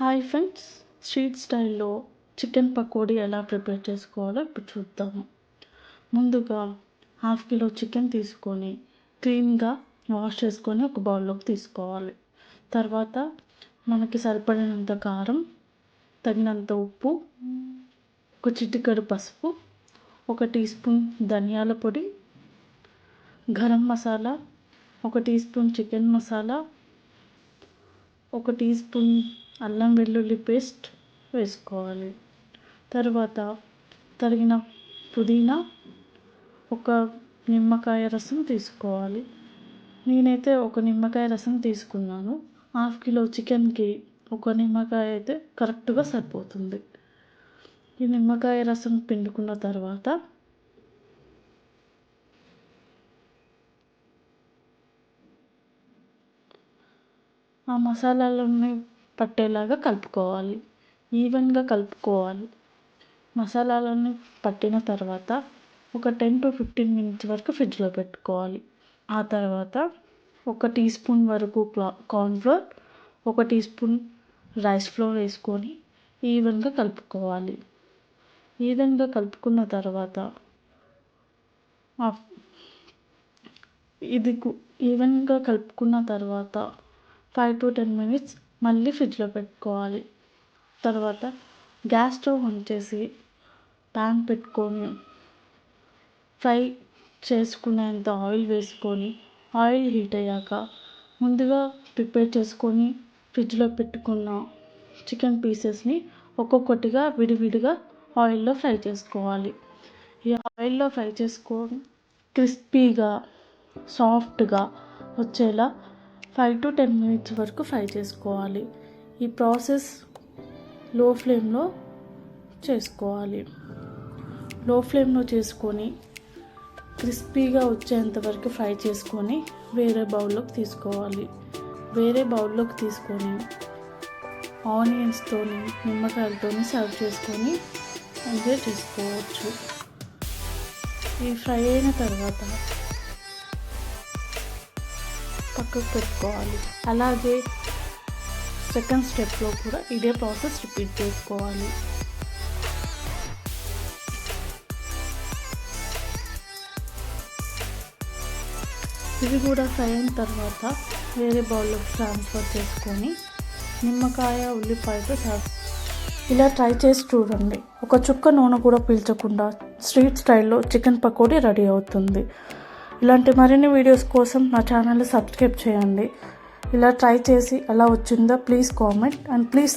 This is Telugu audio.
హాయ్ ఫ్రెండ్స్ స్ట్రీట్ స్టైల్లో చికెన్ పకోడీ ఎలా ప్రిపేర్ చేసుకోవాలో ఇప్పుడు చూద్దాము ముందుగా హాఫ్ కిలో చికెన్ తీసుకొని క్లీన్గా వాష్ చేసుకొని ఒక బౌల్లోకి తీసుకోవాలి. తర్వాత మనకి సరిపడినంత కారం తగినంత ఉప్పు ఒక చిటికెడు పసుపు ఒక టీ స్పూన్ ధనియాల పొడి గరం మసాలా ఒక టీ స్పూన్ చికెన్ మసాలా ఒక టీ స్పూన్ అల్లం వెల్లుల్లి పేస్ట్ వేసుకోవాలి. తర్వాత తరిగిన పుదీనా ఒక నిమ్మకాయ రసం తీసుకోవాలి. నేనైతే ఒక నిమ్మకాయ రసం తీసుకున్నాను. హాఫ్ కిలో చికెన్కి ఒక నిమ్మకాయ అయితే కరెక్ట్గా సరిపోతుంది. ఈ నిమ్మకాయ రసం పిండుకున్న తర్వాత ఆ మసాలాలన్నీ పట్టేలాగా కలుపుకోవాలి. ఈవెన్గా కలుపుకోవాలి. మసాలాలన్నీ పట్టిన తర్వాత ఒక టెన్ టు ఫిఫ్టీన్ మినిట్స్ వరకు ఫ్రిడ్జ్లో పెట్టుకోవాలి. ఆ తర్వాత ఒక టీ స్పూన్ వరకు కార్న్ ఫ్లోర్ ఒక టీ స్పూన్ రైస్ ఫ్లోర్ వేసుకొని ఈవెన్గా కలుపుకోవాలి. ఈవెన్గా కలుపుకున్న తర్వాత ఇది ఈవెన్గా కలుపుకున్న తర్వాత ఫైవ్ టు టెన్ మినిట్స్ మళ్ళీ ఫ్రిడ్జ్లో పెట్టుకోవాలి. తర్వాత గ్యాస్ స్టవ్ ఆన్ చేసి ప్యాన్ పెట్టుకొని ఫ్రై చేసుకునేంత ఆయిల్ వేసుకొని ఆయిల్ హీట్ అయ్యాక ముందుగా ప్రిపేర్ చేసుకొని ఫ్రిడ్జ్లో పెట్టుకున్న చికెన్ పీసెస్ని ఒక్కొక్కటిగా విడివిడిగా ఆయిల్లో ఫ్రై చేసుకోవాలి. ఈ ఆయిల్లో ఫ్రై చేసుకొని క్రిస్పీగా సాఫ్ట్గా వచ్చేలా ఫైవ్ టు టెన్ మినిట్స్ వరకు ఫ్రై చేసుకోవాలి. ఈ ప్రాసెస్లో ఫ్లేమ్లో చేసుకోవాలి. లో ఫ్లేమ్లో చేసుకొని క్రిస్పీగా వచ్చేంత వరకు ఫ్రై చేసుకొని వేరే బౌల్లోకి తీసుకోవాలి. వేరే బౌల్లోకి తీసుకొని ఆనియన్స్తోని నిమ్మకాయలతోని సర్వ్ చేసుకొని ఎంజాయ్ చేసుకోవచ్చు. ఈ ఫ్రై అయిన తర్వాత పక్కకు పెట్టుకోవాలి. అలాగే సెకండ్ స్టెప్లో కూడా ఇదే ప్రాసెస్ రిపీట్ చేసుకోవాలి. ఇవి కూడా ఫ్రై అయిన తర్వాత వేరే బౌల్లోకి ట్రాన్స్ఫర్ చేసుకొని నిమ్మకాయ ఉల్లిపాయతో సర్వ్ ఇలా ట్రై చేసి చూడండి. ఒక చుక్క నూనె కూడా పీల్చకుండా స్ట్రీట్ స్టైల్లో చికెన్ పకోడీ రెడీ అవుతుంది. ఇలాంటి మరిన్ని వీడియోస్ కోసం నా ఛానల్ సబ్స్క్రైబ్ చేయండి. ఇలా ట్రై చేసి ఎలా వచ్చిందో please comment and please sub